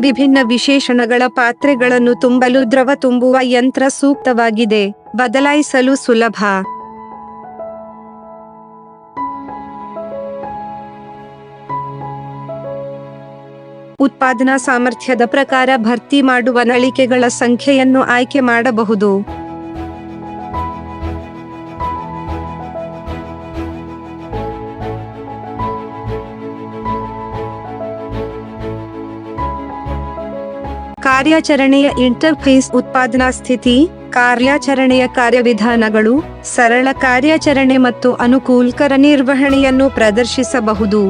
ವಿಭಿನ್ನ ವಿಶೇಷಣಗಳ ಪಾತ್ರೆಗಳನ್ನು ತುಂಬಲು ದ್ರವ ತುಂಬುವ ಯಂತ್ರ ಸೂಕ್ತವಾಗಿದೆ. ಬದಲಾಯಿಸಲು ಸುಲಭ. ಉತ್ಪಾದನಾ ಸಾಮರ್ಥ್ಯದ ಪ್ರಕಾರ ಭರ್ತಿ ಮಾಡುವ ನಳಿಕೆಗಳ ಸಂಖ್ಯೆಯನ್ನು ಆಯ್ಕೆ ಮಾಡಬಹುದು. ಕಾರ್ಯಾಚರಣೆಯ ಇಂಟರ್ಫೇಸ್ ಉತ್ಪಾದನಾ ಸ್ಥಿತಿ, ಕಾರ್ಯಾಚರಣೆಯ ಕಾರ್ಯವಿಧಾನಗಳು, ಸರಳ ಕಾರ್ಯಾಚರಣೆ ಮತ್ತು ಅನುಕೂಲಕರ ನಿರ್ವಹಣೆಯನ್ನು ಪ್ರದರ್ಶಿಸಬಹುದು.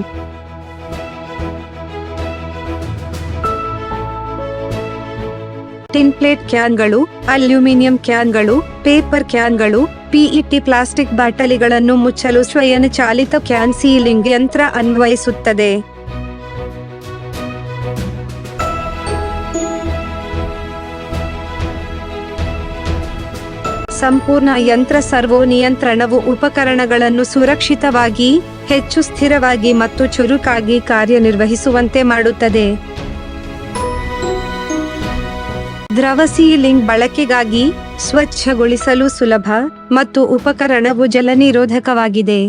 ಟಿನ್ ಪ್ಲೇಟ್ ಕ್ಯಾನ್ಗಳು, ಅಲ್ಯೂಮಿನಿಯಂ ಕ್ಯಾನ್ಗಳು, ಪೇಪರ್ ಕ್ಯಾನ್ಗಳು ಪಿಇಟಿ ಪ್ಲಾಸ್ಟಿಕ್ ಬಾಟಲಿಗಳನ್ನು ಮುಚ್ಚಲು ಸ್ವಯಂಚಾಲಿತ ಕ್ಯಾನ್ ಸೀಲಿಂಗ್ ಯಂತ್ರ ಅನ್ವಯಿಸುತ್ತದೆ. ಸಂಪೂರ್ಣ ಯಂತ್ರ ಸರ್ವೋ ನಿಯಂತ್ರಣವು ಉಪಕರಣಗಳನ್ನು ಸುರಕ್ಷಿತವಾಗಿ, ಹೆಚ್ಚು ಸ್ಥಿರವಾಗಿ ಮತ್ತು ಚುರುಕಾಗಿ ಕಾರ್ಯನಿರ್ವಹಿಸುವಂತೆ ಮಾಡುತ್ತದೆ. ದ್ರವ ಸೀಲಿಂಗ್ ಬಳಕೆಗಾಗಿ ಸ್ವಚ್ಛಗೊಳಿಸಲು ಸುಲಭ ಮತ್ತು ಉಪಕರಣವು ಜಲನಿರೋಧಕವಾಗಿದೆ.